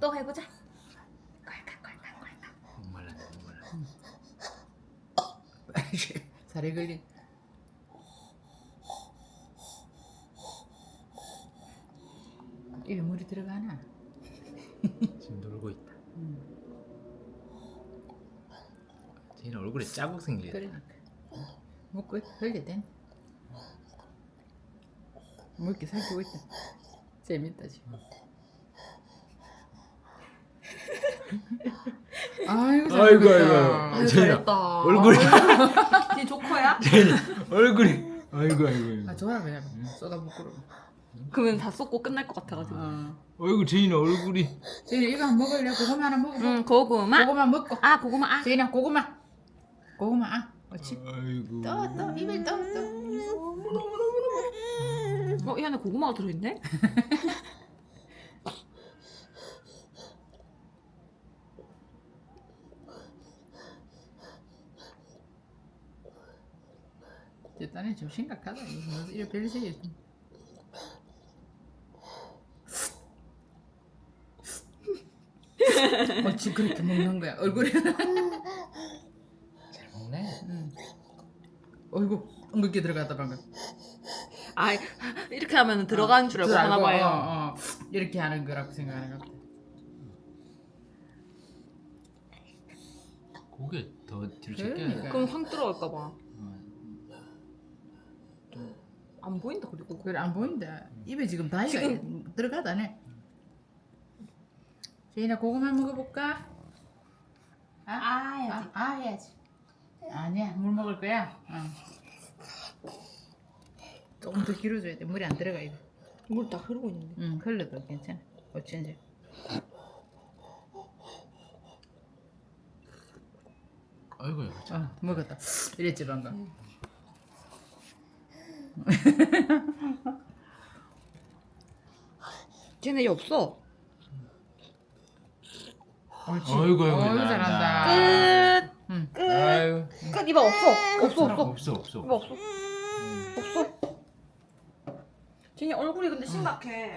또 해보자. 꼴깍꼴깍꼴깍. 살에 걸린 입에 물이 들어가나? 지금 놀고 있다. 음, 쟤는 얼굴에 자국 생기네 그러니까. 먹고 흘려 된. 먹기 살피고 있다. 재밌다 지금 아이고 아이고, 잘먹었다. 아이고. 쟤는 잘했다. 얼굴이 쟤 조커야? 쟤는 얼굴이 아이고 아이고 아이고 아 줘라 그냥 쏟아붓고 그러면 다 쏟고 끝날 것 같아가지고. 어. 어이구 쟤는 얼굴이 제인이 이거 한번 먹을래? 고구마 하나 먹어 응 고구마. 고구마 먹고 아 고구마 아. 제인아 고구마 고구마 아 옳지 아이고 떠떠 입에 떠떠 어이 안에 고구마가 들어있네? 제 딴에 좀 심각하다 이거 이거 별세요 어찌 그렇게 먹는 거야 얼굴에 잘 먹네 응. 어이구 엉겁게 들어갔다 방금 아 이렇게 하면 들어가는 줄 알고 줄 하나 봐요. 어, 어. 이렇게 하는 거라고 생각하는 것 같아 고개 더 뒤로 제껴야 그러니까. 돼 그럼 황 들어갈까 봐. 어, 안 보인다 그리고. 그래 안 보인다 입에 지금 다이가 지금- 들어가다네 제인아 고구마 먹어볼까? 아? 아 아, 아 해야지. 아니야, 물 먹을 거야. 어. 조금 더 길어줘야 돼. 물이 안 들어가 이거. 물 다 흐르고 있는데. 응, 흘러도 괜찮아. 어쩐지. 아이고야 어, 먹었다. 이랬지 방금. 쟤네 얘 없어. 옳지. 어이구, 잘한다. 잘한다. 끝. 응. 아유 끝 이봐 없어. 없어 없어. 없어 없어 이봐 없어. 음. 없어. 쟤네 얼굴이 근데 심각해.